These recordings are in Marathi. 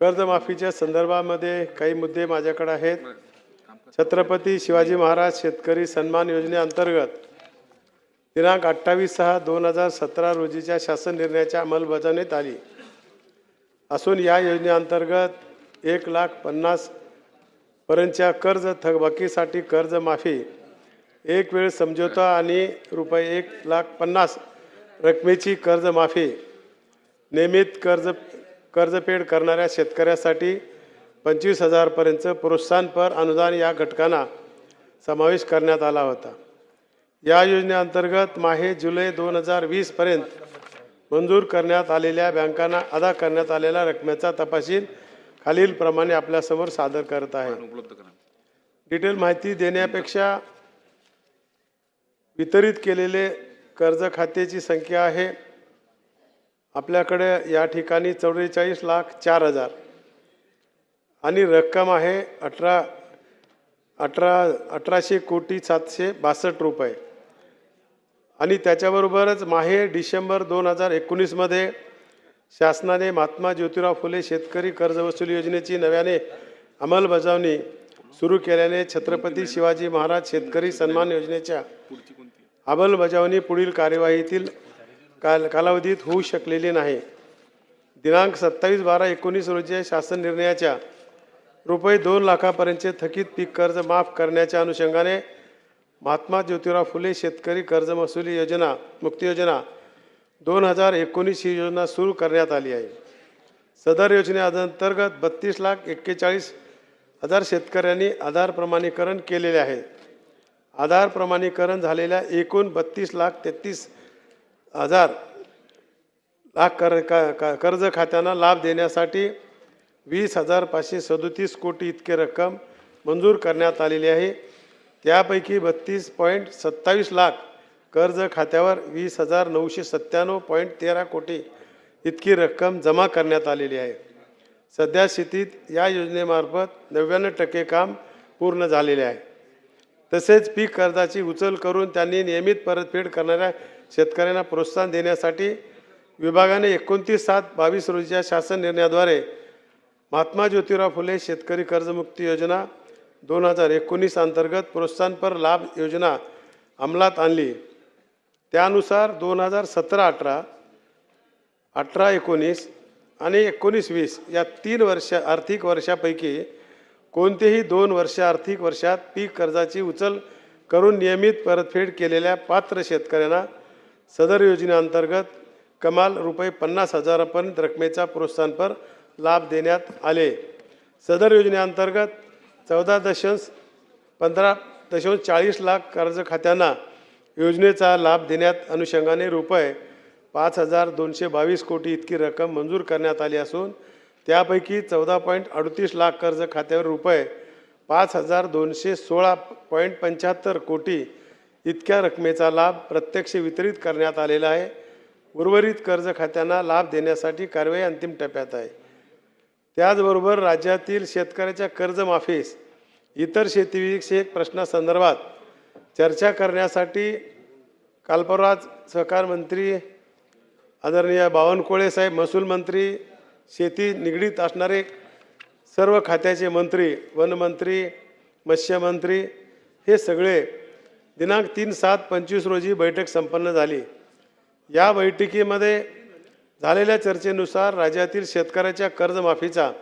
कर्जमाफीच्या संदर्भामध्ये काही मुद्दे माझ्याकडे आहेत. छत्रपती शिवाजी महाराज शेतकरी सन्मान योजनेअंतर्गत दिनांक अठ्ठावीस सहा दोन हजार सतरा रोजीच्या शासन निर्णयाच्या अंमलबजावणीत आली. असून या योजनेअंतर्गत एक लाख पन्नास पर्यंतच्या कर्ज थकबाकीसाठी कर्जमाफी एक वेळ समझोता आणि रुपये एक लाख पन्नास रकमेची कर्जमाफी नियमित कर्ज कर्जफेड करणाऱ्या शेतकऱ्यासाठी पंचवीस हजारपर्यंत प्रोत्साहनपर अनुदान या घटकांना समावेश करण्यात आला होता. या योजनेअंतर्गत माहे जुलै दोन हजार वीसपर्यंत मंजूर करण्यात आलेल्या बँकांना अदा करण्यात आलेल्या रकमेचा तपशील खालीलप्रमाणे आपल्यासमोर सादर करत आहे. डिटेल माहिती देण्यापेक्षा वितरित केलेले कर्ज खात्याची संख्या आहे आपल्याकडे या ठिकाणी चौवेचाळीस लाख चार हजार. आणि रक्कम आहे अठरा अठरा अठराशे कोटी सातशे बासष्ट रुपये. आणि त्याच्याबरोबरच माहे डिसेंबर दोन हजार एकोणीसमध्ये शासनाने महात्मा ज्योतिराव फुले शेतकरी कर्जवसुली योजनेची नव्याने अंमलबजावणी सुरू केल्याने छत्रपती शिवाजी महाराज शेतकरी सन्मान योजनेच्या अंमलबजावणी पुढील कार्यवाहीतील काल कालावधीत होऊ शकलेले नाही. दिनांक सत्तावीस बारा एकोणीस रोजी शासन निर्णयाच्या रुपये दोन लाखापर्यंतचे थकीत पीक कर्ज माफ करण्याच्या अनुषंगाने महात्मा ज्योतिराव फुले शेतकरी कर्ज महसुली योजना मुक्ती योजना दोन हजार एकोणीस ही योजना सुरू करण्यात आली आहे. सदर योजनेअंतर्गत बत्तीस लाख एक्केचाळीस हजार शेतकऱ्यांनी आधार प्रमाणीकरण केलेले आहे. आधार प्रमाणीकरण झालेल्या एकूण बत्तीस लाख तेहतीस हजार लाख कर का- का- कर्ज खात्यांना लाभ देण्यासाठी वीस हजार पाचशे सदोतीस कोटी इतके रक्कम मंजूर करण्यात आलेली आहे. त्यापैकी बत्तीस पॉईंट सत्तावीस लाख कर्ज खात्यावर वीस हजार नऊशे सत्त्याण्णव पॉईंट तेरा कोटी इतकी रक्कम जमा करण्यात आलेली आहे. सध्या स्थितीत या योजनेमार्फत नव्याण्णव टक्के काम पूर्ण झालेले आहे. तसेच पीक कर्जाची उचल करून त्यांनी नियमित परतफेड करणाऱ्या शेतकऱ्यांना प्रोत्साहन देण्यासाठी विभागाने एकोणतीस सात बावीस रोजीच्या शासन निर्णयाद्वारे महात्मा ज्योतिराव फुले शेतकरी कर्जमुक्ती योजना दोन हजार एकोणीस अंतर्गत प्रोत्साहनपर लाभ योजना अंमलात आणली. त्यानुसार दोन हजार सतरा अठरा अठरा एकोणीस आणि एकोणीस वीस या तीन वर्ष आर्थिक वर्षापैकी कोणतेही दोन वर्ष आर्थिक वर्षात पीक कर्जाची उचल करून नियमित परतफेड केलेल्या पात्र शेतकऱ्यांना सदर योजनेअंतर्गत कमाल रुपये पन्नास हजारापर्यंत रकमेचा प्रोत्साहनपर लाभ देण्यात आले. सदर योजनेअंतर्गत चौदा दशांश पंधरा दशांश चाळीस लाख कर्ज खात्यांना योजनेचा लाभ देण्यात अनुषंगाने रुपये पाच हजार दोनशे बावीस कोटी इतकी रक्कम मंजूर करण्यात आली असून त्यापैकी चौदा पॉईंट अडतीस लाख कर्ज खात्यावर रुपये पाच हजार दोनशे सोळा पॉईंट पंच्याहत्तर कोटी इतक्या रकमेचा लाभ प्रत्यक्ष वितरित करण्यात आलेला आहे. उर्वरित कर्ज खात्यांना लाभ देण्यासाठी कारवाई अंतिम टप्प्यात आहे. त्याचबरोबर राज्यातील शेतकऱ्याच्या कर्जमाफीस इतर शेतीविषयक प्रश्नासंदर्भात चर्चा करण्यासाठी कालपरवाच सहकार मंत्री आदरणीय बावनकुळे साहेब महसूल मंत्री शेती निगडीत असणारे सर्व खात्याचे मंत्री वनमंत्री मत्स्यमंत्री हे सगळे दिनांक तीन सात पंचवीस रोजी बैठक संपन्न झाली. या बैठकीमध्ये झालेल्या चर्चेनुसार राज्यातील शेतकऱ्याच्या कर्जमाफीचा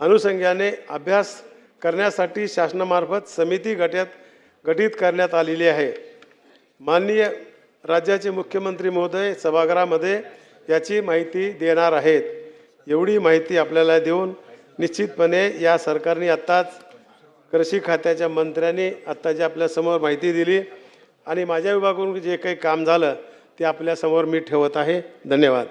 अनुषंगाने अभ्यास करण्यासाठी शासनामार्फत समिती गट्यात गठीत करण्यात आलेली आहे. माननीय राज्याचे मुख्यमंत्री महोदय सभागृहामध्ये याची माहिती देणार आहेत. एवढी माहिती आपल्याला देऊन निश्चितपणे या सरकारने आत्ताच कृषी खात्याच्या मंत्र्यांनी आत्ता जे आपल्यासमोर माहिती दिली आणि माझ्या विभागाकडून जे काही काम झालं ते आपल्यासमोर मी ठेवत आहे. धन्यवाद.